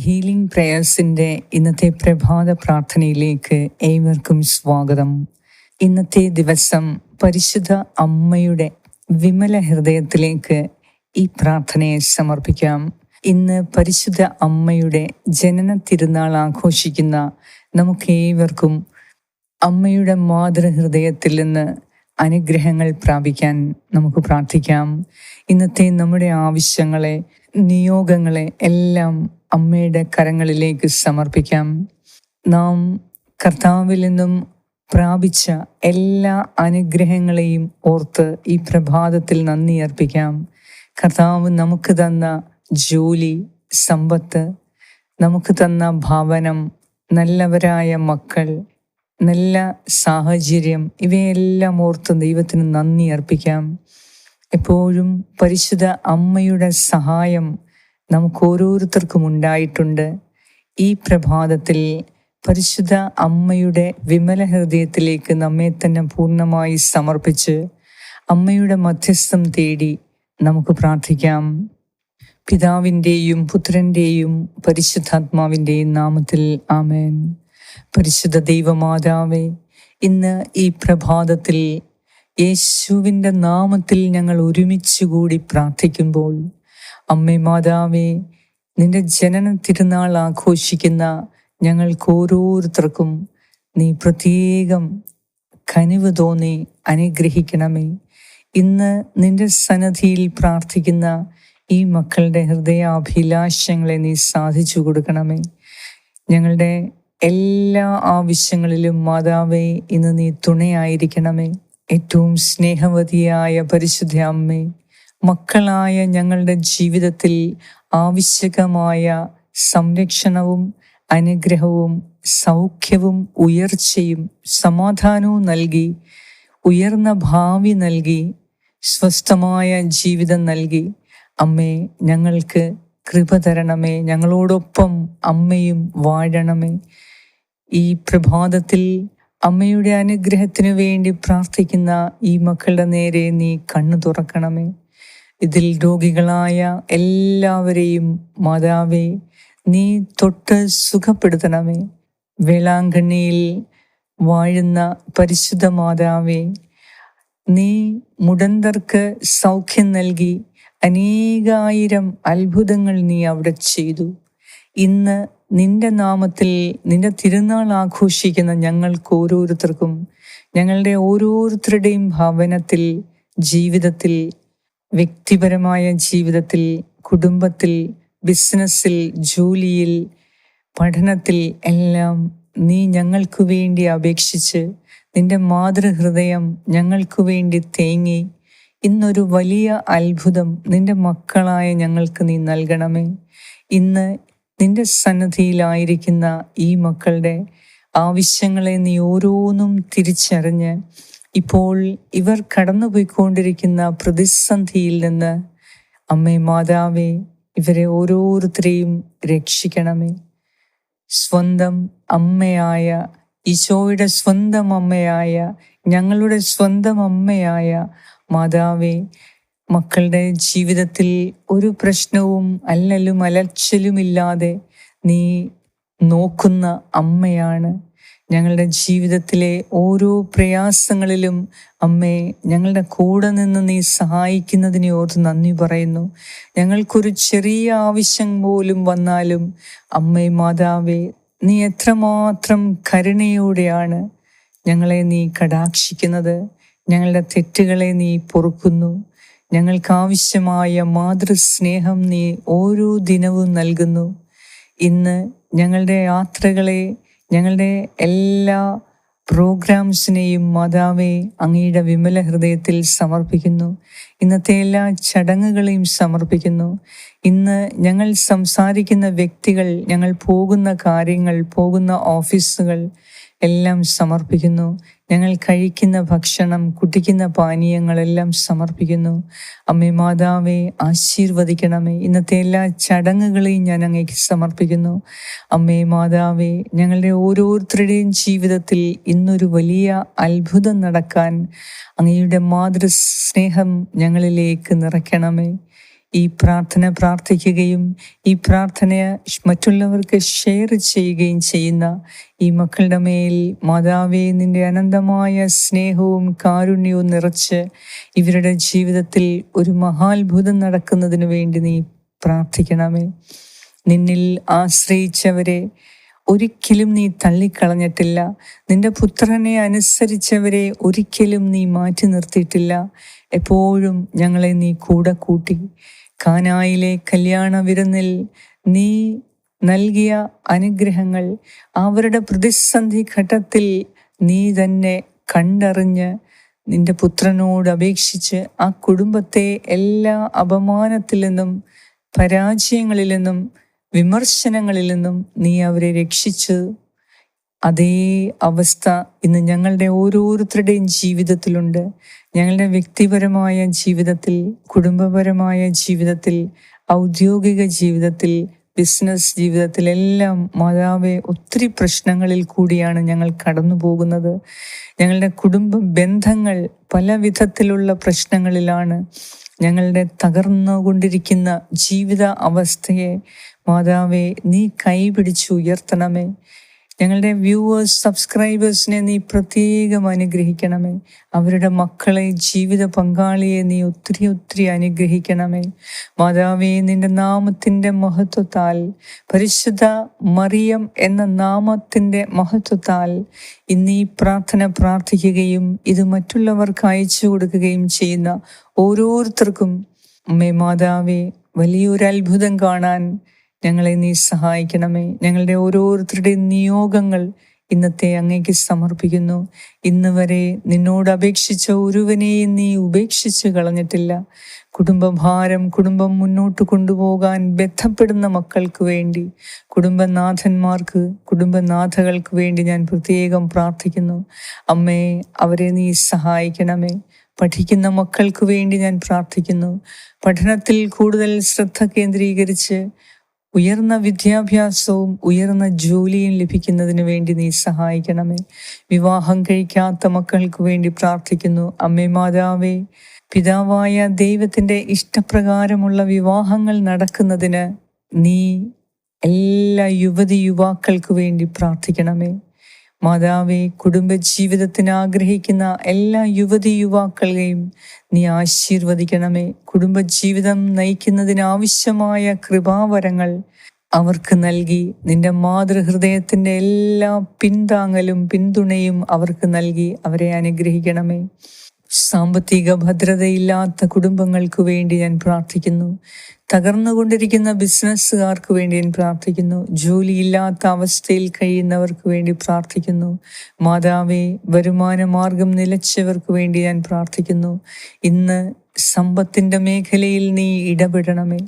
Healing പ്രേയേഴ്സിന്റെ ഇന്നത്തെ പ്രഭാത പ്രാർത്ഥനയിലേക്ക് ഏവർക്കും സ്വാഗതം. ഇന്നത്തെ ദിവസം പരിശുദ്ധ അമ്മയുടെ വിമല ഹൃദയത്തിലേക്ക് ഈ പ്രാർത്ഥനയെ സമർപ്പിക്കാം. ഇന്ന് പരിശുദ്ധ അമ്മയുടെ ജനന തിരുനാൾ ആഘോഷിക്കുന്ന നമുക്ക് ഏവർക്കും അമ്മയുടെ മാതൃഹൃദയത്തിൽ നിന്ന് അനുഗ്രഹങ്ങൾ പ്രാപിക്കാൻ നമുക്ക് പ്രാർത്ഥിക്കാം. ഇന്നത്തെ നമ്മുടെ ആവശ്യങ്ങളെ നിയോഗങ്ങളെ എല്ലാം അമ്മയുടെ കരങ്ങളിലേക്ക് സമർപ്പിക്കാം. നാം കർത്താവിൽ നിന്നും പ്രാപിച്ച എല്ലാ അനുഗ്രഹങ്ങളെയും ഓർത്ത് ഈ പ്രഭാതത്തിൽ നന്ദി അർപ്പിക്കാം. കർത്താവ് നമുക്ക് തന്ന ജോലി സമ്പത്ത് നമുക്ക് തന്ന ഭവനം നല്ലവരായ മക്കൾ നല്ല സാഹചര്യം ഇവയെല്ലാം ഓർത്ത് ദൈവത്തിന് നന്ദി അർപ്പിക്കാം. എപ്പോഴും പരിശുദ്ധ അമ്മയുടെ സഹായം നമുക്ക് ഓരോരുത്തർക്കും ഉണ്ടായിട്ടുണ്ട്. ഈ പ്രഭാതത്തിൽ പരിശുദ്ധ അമ്മയുടെ വിമല ഹൃദയത്തിലേക്ക് നമ്മെ തന്നെ പൂർണമായി സമർപ്പിച്ച് അമ്മയുടെ മധ്യസ്ഥം തേടി നമുക്ക് പ്രാർത്ഥിക്കാം. പിതാവിന്റെയും പുത്രന്റെയും പരിശുദ്ധാത്മാവിന്റെയും നാമത്തിൽ ആമേൻ. പരിശുദ്ധ ദൈവമാതാവേ ഇന്ന് ഈ പ്രഭാതത്തിൽ യേശുവിന്റെ നാമത്തിൽ ഞങ്ങൾ ഒരുമിച്ച് കൂടി പ്രാർത്ഥിക്കുമ്പോൾ അമ്മേ മാതാവേ നിന്റെ ജനന തിരുനാൾ ആഘോഷിക്കുന്ന ഞങ്ങൾക്ക് ഓരോരുത്തർക്കും നീ പ്രത്യേകം കനിവ് തോന്നി അനുഗ്രഹിക്കണമേ. ഇന്ന് നിന്റെ സന്നദ്ധിയിൽ പ്രാർത്ഥിക്കുന്ന ഈ മക്കളുടെ ഹൃദയാഭിലാഷങ്ങളെ നീ സാധിച്ചു കൊടുക്കണമേ. ഞങ്ങളുടെ എല്ലാ ആവശ്യങ്ങളിലും മാതാവേ ഇന്ന് നീ തുണയായിരിക്കണമേ. ഏറ്റവും സ്നേഹവതിയായ പരിശുദ്ധ അമ്മേ മക്കളായ ഞങ്ങളുടെ ജീവിതത്തിൽ ആവശ്യകമായ സംരക്ഷണവും അനുഗ്രഹവും സൗഖ്യവും ഉയർച്ചയും സമാധാനവും നൽകി ഉയർന്ന ഭാവി നൽകി സ്വസ്ഥമായ ജീവിതം നൽകി. അമ്മേ ഞങ്ങൾക്ക് കൃപ തരണമേ. ഞങ്ങളോടൊപ്പം അമ്മയും വാഴണമേ. ഈ പ്രഭാതത്തിൽ അമ്മയുടെ അനുഗ്രഹത്തിനു വേണ്ടി പ്രാർത്ഥിക്കുന്ന ഈ മക്കളുടെ നേരെ നീ കണ്ണു തുറക്കണമേ. ഇതിൽ രോഗികളായ എല്ലാവരെയും മാതാവേ നീ തൊട്ട് സുഖപ്പെടുത്തണമേ. വേളാങ്കണ്ണിയിൽ വാഴുന്ന പരിശുദ്ധ മാതാവേ നീ മുടന്തർക്ക് സൗഖ്യം നൽകി അനേകായിരം അത്ഭുതങ്ങൾ നീ അവിടെ ചെയ്തു. ഇന്ന് നിന്റെ നാമത്തിൽ നിന്റെ തിരുനാൾ ആഘോഷിക്കുന്ന ഞങ്ങൾക്ക് ഓരോരുത്തർക്കും ഞങ്ങളുടെ ഓരോരുത്തരുടെയും ഭവനത്തിൽ ജീവിതത്തിൽ വ്യക്തിപരമായ ജീവിതത്തിൽ കുടുംബത്തിൽ ബിസിനസ്സിൽ ജോലിയിൽ പഠനത്തിൽ എല്ലാം നീ ഞങ്ങൾക്കു വേണ്ടി അപേക്ഷിച്ച് നിന്റെ മാതൃഹൃദയം ഞങ്ങൾക്കു വേണ്ടി തേങ്ങി. ഇന്നൊരു വലിയ അത്ഭുതം നിന്റെ മക്കളായ ഞങ്ങൾക്ക് നീ നൽകണമേ. ഇന്ന് നിന്റെ സന്നദ്ധിയിലായിരിക്കുന്ന ഈ മക്കളുടെ ആവശ്യങ്ങളെ നീ ഓരോന്നും തിരിച്ചറിഞ്ഞ് ഇപ്പോൾ ഇവർ കടന്നുപോയിക്കൊണ്ടിരിക്കുന്ന പ്രതിസന്ധിയിൽ നിന്ന് അമ്മേ മാതാവേ ഇവരെ ഓരോരുത്തരെയും രക്ഷിക്കണമേ. സ്വന്തം അമ്മയായ ഈശോയുടെ സ്വന്തം അമ്മയായ ഞങ്ങളുടെ സ്വന്തം അമ്മയായ മാതാവേ മക്കളുടെ ജീവിതത്തിൽ ഒരു പ്രശ്നവും അല്ലലും അലച്ചലുമില്ലാതെ നീ നോക്കുന്ന അമ്മയാണ്. ഞങ്ങളുടെ ജീവിതത്തിലെ ഓരോ പ്രയാസങ്ങളിലും അമ്മേ ഞങ്ങളുടെ കൂടെ നിന്ന് നീ സഹായിക്കുന്നതിനെ ഓർത്ത് നന്ദി പറയുന്നു. ഞങ്ങൾക്കൊരു ചെറിയ ആവശ്യം പോലും വന്നാലും അമ്മേ മാതാവേ നീ എത്രമാത്രം കരുണയോടെയാണ് ഞങ്ങളെ നീ കടാക്ഷിക്കുന്നത്. ഞങ്ങളുടെ തെറ്റുകളെ നീ പൊറുക്കുന്നു. ഞങ്ങൾക്ക് ആവശ്യമായ മാതൃസ്നേഹം നീ ഓരോ ദിനവും നൽകുന്നു. ഇന്ന് ഞങ്ങളുടെ യാത്രകളെ ഞങ്ങളുടെ എല്ലാ പ്രോഗ്രാംസിനെയും മാതാവെ അങ്ങയുടെ വിമല ഹൃദയത്തിൽ സമർപ്പിക്കുന്നു. ഇന്നത്തെ എല്ലാ ചടങ്ങുകളെയും സമർപ്പിക്കുന്നു. ഇന്ന് ഞങ്ങൾ സംസാരിക്കുന്ന വ്യക്തികൾ ഞങ്ങൾ പോകുന്ന കാര്യങ്ങൾ പോകുന്ന ഓഫീസുകൾ എല്ലാം സമർപ്പിക്കുന്നു. ഞങ്ങൾ കഴിക്കുന്ന ഭക്ഷണം കുടിക്കുന്ന പാനീയങ്ങളെല്ലാം സമർപ്പിക്കുന്നു. അമ്മേ മാതാവെ ആശീർവദിക്കണമേ. ഇന്നത്തെ എല്ലാ ചടങ്ങുകളെയും ഞാൻ അങ്ങേക്ക് സമർപ്പിക്കുന്നു. അമ്മേ മാതാവെ ഞങ്ങളുടെ ഓരോരുത്തരുടെയും ജീവിതത്തിൽ ഇന്നൊരു വലിയ അത്ഭുതം നടക്കാൻ അങ്ങയുടെ മാതൃസ്നേഹം ഞങ്ങളിലേക്ക് നിറയ്ക്കണമേ. ഈ പ്രാർത്ഥന പ്രാർത്ഥിക്കുകയും ഈ പ്രാർത്ഥന മറ്റുള്ളവർക്ക് ഷെയർ ചെയ്യുകയും ചെയ്യുന്ന ഈ മക്കളുടെ മേൽ മാതാവേ നിന്റെ അനന്തമായ സ്നേഹവും കാരുണ്യവും നിറച്ച് ഇവരുടെ ജീവിതത്തിൽ ഒരു മഹാത്ഭുതം നടക്കുന്നതിന് വേണ്ടി നീ പ്രാർത്ഥിക്കണമേ. നിന്നിൽ ആശ്രയിച്ചവരെ ഒരിക്കലും നീ തള്ളിക്കളഞ്ഞിട്ടില്ല. നിന്റെ പുത്രനെ അനുസരിച്ചവരെ ഒരിക്കലും നീ മാറ്റി നിർത്തിയിട്ടില്ല. എപ്പോഴും ഞങ്ങളെ നീ കൂടെ കൂട്ടി. കാനായിലെ കല്യാണ വിരുന്നിൽ നീ നൽകിയ അനുഗ്രഹങ്ങൾ അവരുടെ പ്രതിസന്ധി ഘട്ടത്തിൽ നീ തന്നെ കണ്ടറിഞ്ഞ് നിന്റെ പുത്രനോട് അപേക്ഷിച്ച് ആ കുടുംബത്തെ എല്ലാ അപമാനത്തിൽ നിന്നും പരാജയങ്ങളിൽ നിന്നും വിമർശനങ്ങളിൽ നിന്നും നീ അവരെ രക്ഷിച്ചു അതേ അവസ്ഥ ഇന്ന് ഞങ്ങളുടെ ഓരോരുത്തരുടെയും ജീവിതത്തിലുണ്ട്. ഞങ്ങളുടെ വ്യക്തിപരമായ ജീവിതത്തിൽ കുടുംബപരമായ ജീവിതത്തിൽ ഔദ്യോഗിക ജീവിതത്തിൽ ബിസിനസ് ജീവിതത്തിലെല്ലാം മാതാവെ ഒത്തിരി പ്രശ്നങ്ങളിൽ കൂടിയാണ് ഞങ്ങൾ കടന്നു പോകുന്നത് ഞങ്ങളുടെ കുടുംബ ബന്ധങ്ങൾ പല വിധത്തിലുള്ള പ്രശ്നങ്ങളിലാണ് ഞങ്ങളുടെ തകർന്നുകൊണ്ടിരിക്കുന്ന ജീവിത അവസ്ഥയെ മാതാവെ നീ കൈപിടിച്ച് ഉയർത്തണമേ. ഞങ്ങളുടെ വ്യൂവേഴ്സ് സബ്സ്ക്രൈബേഴ്സിനെ നീ പ്രത്യേകം അനുഗ്രഹിക്കണമേ. അവരുടെ മക്കളെ ജീവിത പങ്കാളിയെ നീ ഒത്തിരി ഒത്തിരി അനുഗ്രഹിക്കണമേ. മാതാവേ നിന്റെ നാമത്തിന്റെ മഹത്വത്താൽ പരിശുദ്ധ മറിയം എന്ന നാമത്തിന്റെ മഹത്വത്താൽ ഇന്ന് പ്രാർത്ഥന പ്രാർത്ഥിക്കുകയും ഇത് മറ്റുള്ളവർക്ക് അയച്ചു കൊടുക്കുകയും ചെയ്യുന്ന ഓരോരുത്തർക്കും അമ്മേ മാതാവേ വലിയൊരു അത്ഭുതം കാണാൻ ഞങ്ങളെ നീ സഹായിക്കണമേ. ഞങ്ങളുടെ ഓരോരുത്തരുടെയും നിയോഗങ്ങൾ ഇന്നത്തെ അങ്ങേക്ക് സമർപ്പിക്കുന്നു. ഇന്ന് വരെ നിന്നോട് അപേക്ഷിച്ച ഒരുവനെയും നീ ഉപേക്ഷിച്ച് കളഞ്ഞിട്ടില്ല. കുടുംബഭാരം കുടുംബം മുന്നോട്ട് കൊണ്ടുപോകാൻ ബന്ധപ്പെടുന്ന മക്കൾക്ക് വേണ്ടി കുടുംബനാഥന്മാർക്ക് കുടുംബനാഥകൾക്ക് വേണ്ടി ഞാൻ പ്രത്യേകം പ്രാർത്ഥിക്കുന്നു. അമ്മേ അവരെ നീ സഹായിക്കണമേ. പഠിക്കുന്ന മക്കൾക്ക് വേണ്ടി ഞാൻ പ്രാർത്ഥിക്കുന്നു. പഠനത്തിൽ കൂടുതൽ ശ്രദ്ധ കേന്ദ്രീകരിച്ച് ഉയർന്ന വിദ്യാഭ്യാസവും ഉയർന്ന ജോലിയും ലഭിക്കുന്നതിന് വേണ്ടി നീ സഹായിക്കണമേ. വിവാഹം കഴിക്കാത്ത മക്കൾക്ക് വേണ്ടി പ്രാർത്ഥിക്കുന്നു. അമ്മേ മാതാവേ പിതാവായ ദൈവത്തിന്റെ ഇഷ്ടപ്രകാരമുള്ള വിവാഹങ്ങൾ നടക്കുന്നതിന് നീ എല്ലാ യുവതി യുവാക്കൾക്ക് വേണ്ടി പ്രാർത്ഥിക്കണമേ. മാതാവെ കുടുംബജീവിതത്തിന് ആഗ്രഹിക്കുന്ന എല്ലാ യുവതി യുവാക്കളെയും നീ ആശീർവദിക്കണമേ. കുടുംബജീവിതം നയിക്കുന്നതിനാവശ്യമായ കൃപാവരങ്ങൾ അവർക്ക് നൽകി നിന്റെ മാതൃഹൃദയത്തിന്റെ എല്ലാ പിന്താങ്ങലും പിന്തുണയും അവർക്ക് നൽകി അവരെ അനുഗ്രഹിക്കണമേ. സാമ്പത്തിക ഭദ്രതയില്ലാത്ത കുടുംബങ്ങൾക്ക് വേണ്ടി ഞാൻ പ്രാർത്ഥിക്കുന്നു. തകർന്നുകൊണ്ടിരിക്കുന്ന ബിസിനസ്സുകാർക്ക് വേണ്ടി ഞാൻ പ്രാർത്ഥിക്കുന്നു. ജോലിയില്ലാത്ത അവസ്ഥയിൽ കഴിയുന്നവർക്ക് വേണ്ടി പ്രാർത്ഥിക്കുന്നു. മാതാവേ വരുമാന മാർഗം നിലച്ചവർക്ക് വേണ്ടി ഞാൻ പ്രാർത്ഥിക്കുന്നു. ഇന്ന് സമ്പത്തിന്റെ മേഖലയിൽ നീ ഇടപെടണമേ.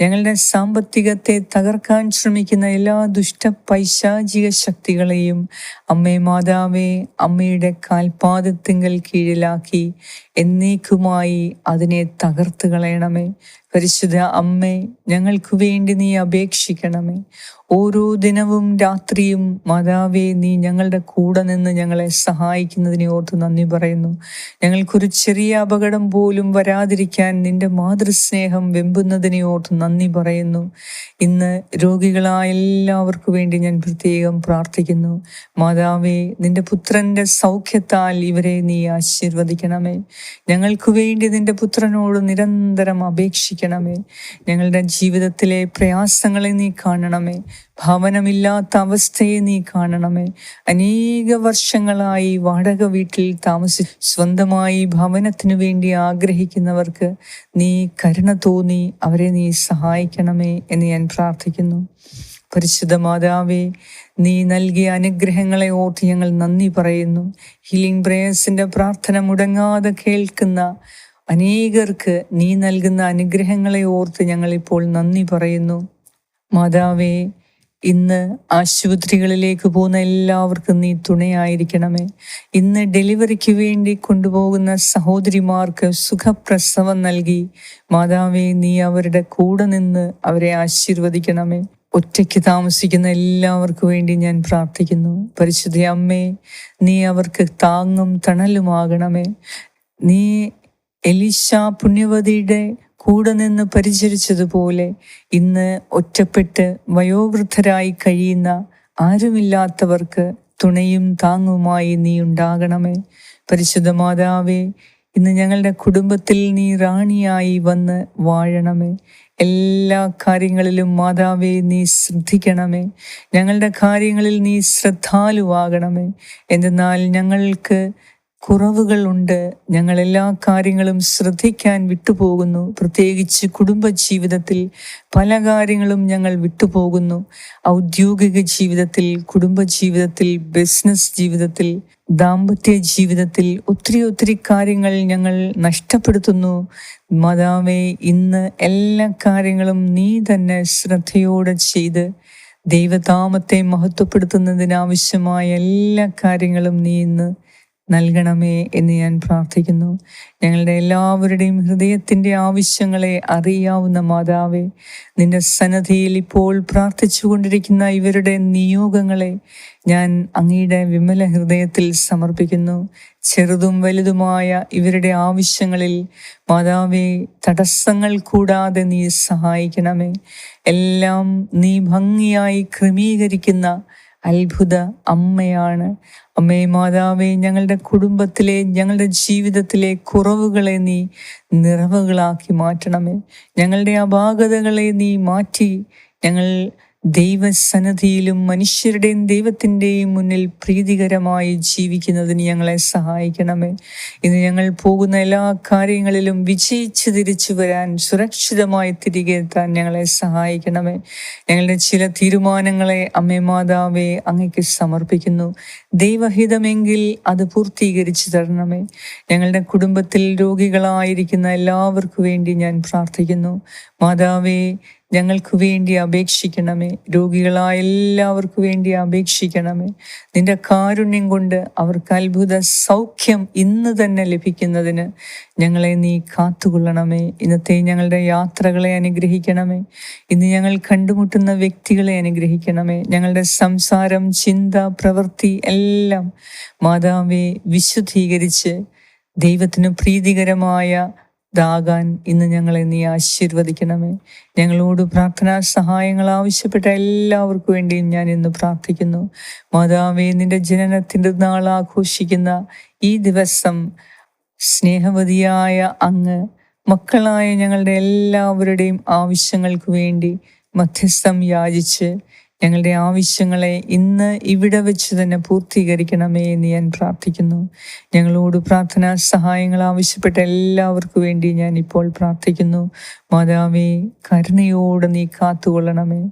ഞങ്ങളുടെ സാമ്പത്തികത്തെ തകർക്കാൻ ശ്രമിക്കുന്ന എല്ലാ ദുഷ്ട പൈശാചിക ശക്തികളെയും അമ്മേ മാതാവേ അമ്മയുടെ കാൽപാദത്തിങ്കൽ കീഴിലാക്കി എന്നേക്കുമായി അതിനെ തകർത്ത് കളയണമേ. പരിശുദ്ധ അമ്മേ ഞങ്ങൾക്ക് വേണ്ടി നീ അപേക്ഷിക്കണമേ. ഓരോ ദിനവും രാത്രിയും മാതാവേ നീ ഞങ്ങളുടെ കൂടെ നിന്ന് ഞങ്ങളെ സഹായിക്കുന്നതിനെ ഓർത്ത് നന്ദി പറയുന്നു. ഞങ്ങൾക്കൊരു ചെറിയ അപകടം പോലും വരാതിരിക്കാൻ നിന്റെ മാതൃസ്നേഹം വെമ്പുന്നതിനെ ഓർത്ത് നന്ദി പറയുന്നു. ഇന്ന് രോഗികളായ എല്ലാവർക്കും വേണ്ടി ഞാൻ പ്രത്യേകം പ്രാർത്ഥിക്കുന്നു. മാതാവേ നിന്റെ പുത്രന്റെ സൗഖ്യത്താൽ ഇവരെ നീ ആശീർവദിക്കണമേ. ഞങ്ങൾക്ക് വേണ്ടി നിന്റെ പുത്രനോട് നിരന്തരം അപേക്ഷിക്കണമേ. ഞങ്ങളുടെ ജീവിതത്തിലെ പ്രയാസങ്ങളെ നീ കാണണമേ. ഭവനമില്ലാത്ത അവസ്ഥയെ നീ കാണണമേ. അനേക വർഷങ്ങളായി വാടക വീട്ടിൽ താമസി സ്വന്തമായി ഭവനത്തിനു വേണ്ടി ആഗ്രഹിക്കുന്നവർക്ക് നീ കരുണ തോന്നി അവരെ നീ സഹായിക്കണമേ എന്ന് ഞാൻ പ്രാർത്ഥിക്കുന്നു. പരിശുദ്ധ മാതാവേ നീ നൽകിയ അനുഗ്രഹങ്ങളെ ഓർത്ത് ഞങ്ങൾ നന്ദി പറയുന്നു. ഹീലിംഗ് പ്രേയസിന്റെ പ്രാർത്ഥന മുടങ്ങാതെ കേൾക്കുന്ന അനേകർക്ക് നീ നൽകുന്ന അനുഗ്രഹങ്ങളെ ഓർത്ത് ഞങ്ങൾ ഇപ്പോൾ നന്ദി പറയുന്നു. മാതാവേ ഇന്ന് ആശുപത്രികളിലേക്ക് പോകുന്ന എല്ലാവർക്കും നീ തുണയായിരിക്കണമേ. ഇന്ന് ഡെലിവറിക്ക് വേണ്ടി കൊണ്ടുപോകുന്ന സഹോദരിമാർക്ക് സുഖപ്രസവം നൽകി. മാതാവേ നീ അവരുടെ കൂടെ നിന്ന് അവരെ ആശീർവദിക്കണമേ. ഒറ്റയ്ക്ക് താമസിക്കുന്ന എല്ലാവർക്കും വേണ്ടി ഞാൻ പ്രാർത്ഥിക്കുന്നു. പരിശുദ്ധ അമ്മേ നീ അവർക്ക് താങ്ങും തണലുമാകണമേ. നീ എലിശ പുണ്യവതിയുടെ കൂടെ നിന്ന് പരിചരിച്ചതുപോലെ ഇന്ന് ഒറ്റപ്പെട്ട് വയോവൃദ്ധരായി കഴിയുന്ന ആരുമില്ലാത്തവർക്ക് തുണയും താങ്ങുമായി നീ ഉണ്ടാകണമേ. പരിശുദ്ധ മാതാവേ ഇന്ന് ഞങ്ങളുടെ കുടുംബത്തിൽ നീ റാണിയായി വന്ന് വാഴണമേ. എല്ലാ കാര്യങ്ങളിലും മാതാവെ നീ ശ്രദ്ധിക്കണമേ. ഞങ്ങളുടെ കാര്യങ്ങളിൽ നീ ശ്രദ്ധാലുവാകണമേ. എന്തെന്നാൽ ഞങ്ങൾക്ക് കുറവുകളുണ്ട്. ഞങ്ങൾ എല്ലാ കാര്യങ്ങളും ശ്രദ്ധിക്കാൻ വിട്ടുപോകുന്നു. പ്രത്യേകിച്ച് കുടുംബജീവിതത്തിൽ പല കാര്യങ്ങളും ഞങ്ങൾ വിട്ടുപോകുന്നു. ഔദ്യോഗിക ജീവിതത്തിൽ കുടുംബജീവിതത്തിൽ ബിസിനസ് ജീവിതത്തിൽ ദാമ്പത്യ ജീവിതത്തിൽ ഒത്തിരി ഒത്തിരി കാര്യങ്ങൾ ഞങ്ങൾ നഷ്ടപ്പെടുത്തുന്നു. മാതാവേ ഇന്ന് എല്ലാ കാര്യങ്ങളും നീ തന്നെ ശ്രദ്ധയോടെ ചെയ്ത് ദൈവതാമത്തെ മഹത്വപ്പെടുത്തുന്നതിനാവശ്യമായ എല്ലാ കാര്യങ്ങളും നീ ഇന്ന് നൽകണമേ എന്ന് ഞാൻ പ്രാർത്ഥിക്കുന്നു. ഞങ്ങളുടെ എല്ലാവരുടെയും ഹൃദയത്തിന്റെ ആവശ്യങ്ങളെ അറിയാവുന്ന മാതാവെ നിന്റെ സന്നദ്ധിയിൽ ഇപ്പോൾ പ്രാർത്ഥിച്ചു കൊണ്ടിരിക്കുന്ന ഇവരുടെ നിയോഗങ്ങളെ ഞാൻ അങ്ങയുടെ വിമല ഹൃദയത്തിൽ സമർപ്പിക്കുന്നു. ചെറുതും വലുതുമായ ഇവരുടെ ആവശ്യങ്ങളിൽ മാതാവെ തടസ്സങ്ങൾ കൂടാതെ നീ സഹായിക്കണമേ. എല്ലാം നീ ഭംഗിയായി ക്രമീകരിക്കുന്ന അത്ഭുത അമ്മയാണ്. അമ്മേ മാതാവേ ഞങ്ങളുടെ കുടുംബത്തിലെ ഞങ്ങളുടെ ജീവിതത്തിലെ കുറവുകളെ നീ നിറവുകളാക്കി മാറ്റണമേ. ഞങ്ങളുടെ അപാകതകളെ നീ മാറ്റി. ഞങ്ങൾ ദൈവസന്നദ്ധിയിലും മനുഷ്യരുടെയും ദൈവത്തിന്റെയും മുന്നിൽ പ്രീതികരമായി ജീവിക്കുന്നതിന് ഞങ്ങളെ സഹായിക്കണമേ. ഇന്ന് ഞങ്ങൾ പോകുന്ന എല്ലാ കാര്യങ്ങളിലും വിജയിച്ച് തിരിച്ചു വരാൻ സുരക്ഷിതമായി തിരികെ എത്താൻ ഞങ്ങളെ സഹായിക്കണമേ. ഞങ്ങളുടെ ചില തീരുമാനങ്ങളെ അമ്മേ മാതാവേ അങ്ങയ്ക്ക് സമർപ്പിക്കുന്നു. ദൈവഹിതമെങ്കിൽ അത് പൂർത്തീകരിച്ചു തരണമേ. ഞങ്ങളുടെ കുടുംബത്തിൽ രോഗികളായിരിക്കുന്ന എല്ലാവർക്കും വേണ്ടി ഞാൻ പ്രാർത്ഥിക്കുന്നു. മാതാവേ ഞങ്ങൾക്ക് വേണ്ടി അപേക്ഷിക്കണമേ. രോഗികളായ എല്ലാവർക്കു വേണ്ടി അപേക്ഷിക്കണമേ. നിന്റെ കാരുണ്യം കൊണ്ട് അവർക്ക് അത്ഭുത സൗഖ്യം ഇന്ന് തന്നെ ലഭിക്കുന്നതിന് ഞങ്ങളെ നീ കാത്തുകൊള്ളണമേ. ഇന്നത്തെ ഞങ്ങളുടെ യാത്രകളെ അനുഗ്രഹിക്കണമേ. ഇന്ന് ഞങ്ങൾ കണ്ടുമുട്ടുന്ന വ്യക്തികളെ അനുഗ്രഹിക്കണമേ. ഞങ്ങളുടെ സംസാരം ചിന്ത പ്രവൃത്തി എല്ലാം മാതാവെ വിശുദ്ധീകരിച്ച് ദൈവത്തിന് പ്രീതികരമായ ഇതാകാൻ ഇന്ന് ഞങ്ങളെ നീ ആശീർവദിക്കണമേ. ഞങ്ങളോട് പ്രാർത്ഥനാ സഹായങ്ങൾ ആവശ്യപ്പെട്ട എല്ലാവർക്കും വേണ്ടിയും ഞാൻ ഇന്ന് പ്രാർത്ഥിക്കുന്നു. മാതാവേ നിന്റെ ജനനത്തിന്റെ നാൾ ആഘോഷിക്കുന്ന ഈ ദിവസം സ്നേഹവതിയായ അങ്ങ് മക്കളായ ഞങ്ങളുടെ എല്ലാവരുടെയും ആവശ്യങ്ങൾക്ക് വേണ്ടി മധ്യസ്ഥം യാചിച്ച് ഞങ്ങളുടെ ആവശ്യങ്ങളെ ഇന്ന് ഇവിടെ വെച്ച് തന്നെ പൂർത്തീകരിക്കണമേ എന്ന് ഞാൻ പ്രാർത്ഥിക്കുന്നു. ഞങ്ങളോട് പ്രാർത്ഥനാ സഹായങ്ങൾ ആവശ്യപ്പെട്ട എല്ലാവർക്കും വേണ്ടി ഞാൻ ഇപ്പോൾ പ്രാർത്ഥിക്കുന്നു. മാതാവേ കരുണയോടെ നീ കാത്തുകൊള്ളണമേ.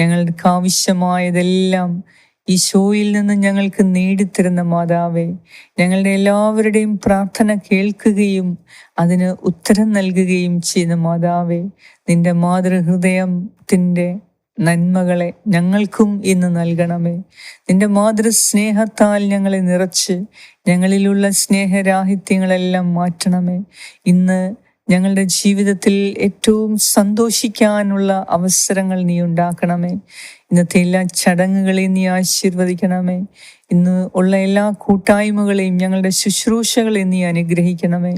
ഞങ്ങൾക്ക് ആവശ്യമായതെല്ലാം ഈശോയിൽ നിന്ന് ഞങ്ങൾക്ക് നേടിത്തരുന്ന മാതാവേ. ഞങ്ങളുടെ എല്ലാവരുടെയും പ്രാർത്ഥന കേൾക്കുകയും അതിന് ഉത്തരം നൽകുകയും ചെയ്യുന്ന മാതാവേ. നിന്റെ മാതൃഹൃദയത്തിന്റെ നന്മകളെ ഞങ്ങൾക്കും ഇന്ന് നൽകണമേ. നിന്റെ മാതൃസ്നേഹത്താൽ ഞങ്ങളെ നിറച്ച് ഞങ്ങളിലുള്ള സ്നേഹരാഹിത്യങ്ങളെല്ലാം മാറ്റണമേ. ഇന്ന് ഞങ്ങളുടെ ജീവിതത്തിൽ ഏറ്റവും സന്തോഷിക്കാനുള്ള അവസരങ്ങൾ നീ ഉണ്ടാക്കണമേ. ഇന്നത്തെ എല്ലാ ചടങ്ങുകളെയും നീ ആശീർവദിക്കണമേ. ഇന്ന് ഉള്ള എല്ലാ കൂട്ടായ്മകളെയും ഞങ്ങളുടെ ശുശ്രൂഷകളെയും നീ അനുഗ്രഹിക്കണമേ.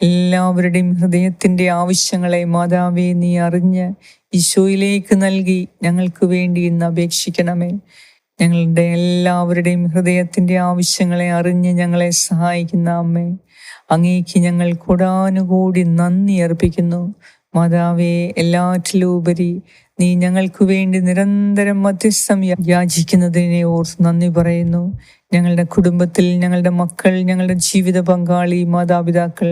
എല്ലാവരുടെയും ഹൃദയത്തിന്റെ ആവശ്യങ്ങളെ മാതാവേ നീ അറിഞ്ഞ് ഈശോയിലേക്ക് നൽകി ഞങ്ങൾക്ക് വേണ്ടി ഇന്ന് അപേക്ഷിക്കണമേ. ഞങ്ങളുടെ എല്ലാവരുടെയും ഹൃദയത്തിന്റെ ആവശ്യങ്ങളെ അറിഞ്ഞ് ഞങ്ങളെ സഹായിക്കുന്ന അമ്മേ അങ്ങേക്ക് ഞങ്ങൾ കൂടാനുകൂടി നന്ദി അർപ്പിക്കുന്നു. മാതാവേ എല്ലാറ്റിലും ഉപരി നീ ഞങ്ങൾക്ക് വേണ്ടി നിരന്തരം മധ്യസ്ഥം യാചിക്കുന്നതിനെ ഓർത്ത് നന്ദി പറയുന്നു. ഞങ്ങളുടെ കുടുംബത്തിൽ ഞങ്ങളുടെ മക്കൾ ഞങ്ങളുടെ ജീവിത പങ്കാളി മാതാപിതാക്കൾ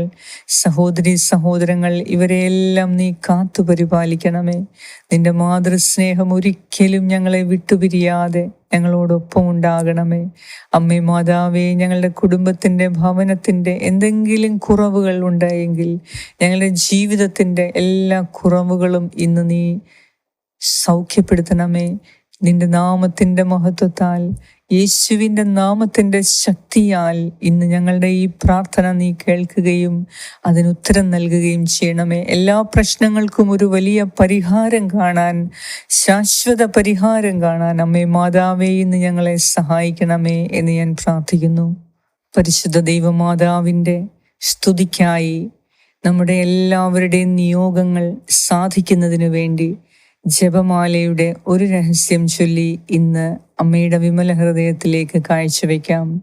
സഹോദരി സഹോദരങ്ങൾ ഇവരെയെല്ലാം നീ കാത്തു പരിപാലിക്കണമേ. നിന്റെ മാതൃസ്നേഹം ഒരിക്കലും ഞങ്ങളെ വിട്ടുപിരിയാതെ ഞങ്ങളോടൊപ്പം ഉണ്ടാകണമേ. അമ്മേ മാതാവേ ഞങ്ങളുടെ കുടുംബത്തിന്റെ ഭവനത്തിന്റെ എന്തെങ്കിലും കുറവുകൾ ഉണ്ടായെങ്കിൽ ഞങ്ങളുടെ ജീവിതത്തിന്റെ എല്ലാ കുറവുകളും ഇന്ന് നീ സൗഖ്യപ്പെടുത്തണമേ. നിന്റെ നാമത്തിന്റെ മഹത്വത്താൽ യേശുവിന്റെ നാമത്തിന്റെ ശക്തിയാൽ ഇന്ന് ഞങ്ങളുടെ ഈ പ്രാർത്ഥന നീ കേൾക്കുകയും അതിന് ഉത്തരം നൽകുകയും ചെയ്യണമേ. എല്ലാ പ്രശ്നങ്ങൾക്കും ഒരു വലിയ പരിഹാരം കാണാൻ ശാശ്വത പരിഹാരം കാണാൻ അമ്മേ മാതാവേ ഇന്ന് ഞങ്ങളെ സഹായിക്കണമേ എന്ന് ഞാൻ പ്രാർത്ഥിക്കുന്നു. പരിശുദ്ധ ദൈവമാതാവിന്റെ സ്തുതിക്കായി നമ്മുടെ എല്ലാവരുടെയും നിയോഗങ്ങൾ സാധിക്കുന്നതിനു വേണ്ടി ജപമാലയുടെ ഒരു രഹസ്യം ചൊല്ലി ഇന്ന് അമ്മയുടെ വിമല ഹൃദയത്തിലേക്ക് കാഴ്ചവെക്കാം.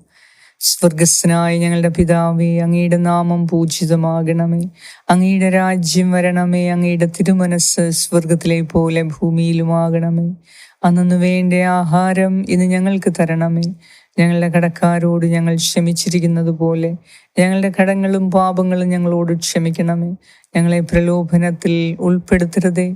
സ്വർഗസ്നായ ഞങ്ങളുടെ പിതാവേ അങ്ങയുടെ നാമം പൂജിതമാകണമേ. അങ്ങയുടെ രാജ്യം വരണമേ അങ്ങയുടെ തിരുമനസ് സ്വർഗത്തിലെ പോലെ ഭൂമിയിലുമാകണമേ. അന്നു വേണ്ട ആഹാരം ഇന്ന് ഞങ്ങൾക്ക് തരണമേ. ഞങ്ങളുടെ കടക്കാരോട് ഞങ്ങൾ ക്ഷമിച്ചിരിക്കുന്നത് പോലെ ഞങ്ങളുടെ കടങ്ങളും പാപങ്ങളും ഞങ്ങളോട് ക്ഷമിക്കണമേ. ഞങ്ങളെ പ്രലോഭനത്തിൽ ഉൾപ്പെടുത്തരുതേ.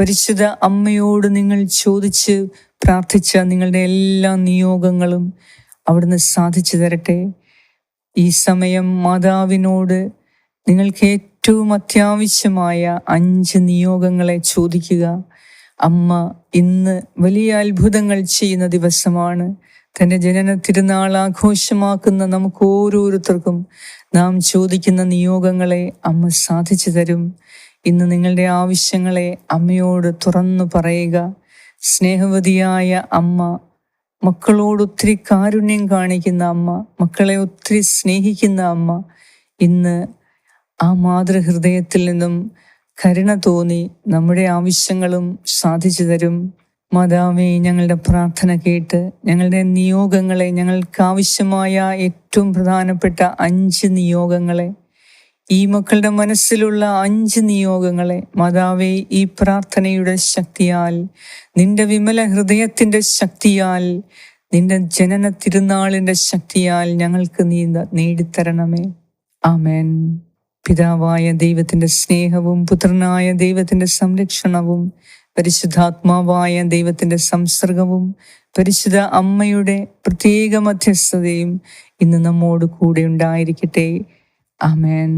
പരിശുദ്ധ അമ്മയോട് നിങ്ങൾ ചോദിച്ച് പ്രാർത്ഥിച്ച നിങ്ങളുടെ എല്ലാ നിയോഗങ്ങളും അവിടുന്ന് സാധിച്ചു തരട്ടെ. ഈ സമയം മാതാവിനോട് നിങ്ങൾക്ക് ഏറ്റവും അത്യാവശ്യമായ അഞ്ച് നിയോഗങ്ങളെ ചോദിക്കുക. അമ്മ ഇന്ന് വലിയ അത്ഭുതങ്ങൾ ചെയ്യുന്ന ദിവസമാണ്. തന്റെ ജനന തിരുനാൾ ആഘോഷമാക്കുന്ന നമുക്ക് ഓരോരുത്തർക്കും നാം ചോദിക്കുന്ന നിയോഗങ്ങളെ അമ്മ സാധിച്ചു തരും. ഇന്ന് നിങ്ങളുടെ ആവശ്യങ്ങളെ അമ്മയോട് തുറന്നു പറയുക. സ്നേഹവതിയായ അമ്മ മക്കളോട് ഒത്തിരി കാരുണ്യം കാണിക്കുന്ന അമ്മ മക്കളെ ഒത്തിരി സ്നേഹിക്കുന്ന അമ്മ ഇന്ന് ആ മാതൃഹൃദയത്തിൽ നിന്നും കരുണ തോന്നി നമ്മുടെ ആവശ്യങ്ങളും സാധിച്ചു തരും. മാതാവേ ഞങ്ങളുടെ പ്രാർത്ഥന കേട്ട് ഞങ്ങളുടെ നിയോഗങ്ങളെ ഞങ്ങൾക്ക് ആവശ്യമായ ഏറ്റവും പ്രധാനപ്പെട്ട അഞ്ച് നിയോഗങ്ങളെ ഈ മക്കളുടെ മനസ്സിലുള്ള അഞ്ച് നിയോഗങ്ങളെ മാതാവെ ഈ പ്രാർത്ഥനയുടെ ശക്തിയാൽ നിന്റെ വിമല ഹൃദയത്തിന്റെ ശക്തിയാൽ നിന്റെ ജനന തിരുനാളിന്റെ ശക്തിയാൽ ഞങ്ങൾക്ക് ന- നേടിത്തരണമേ. ആമേൻ. പിതാവായ ദൈവത്തിന്റെ സ്നേഹവും പുത്രനായ ദൈവത്തിന്റെ സംരക്ഷണവും പരിശുദ്ധാത്മാവായ ദൈവത്തിന്റെ സംസർഗവും പരിശുദ്ധ അമ്മയുടെ പ്രത്യേക മധ്യസ്ഥതയും ഇന്ന് നമ്മോട് കൂടെ ഉണ്ടായിരിക്കട്ടെ. ആമേൻ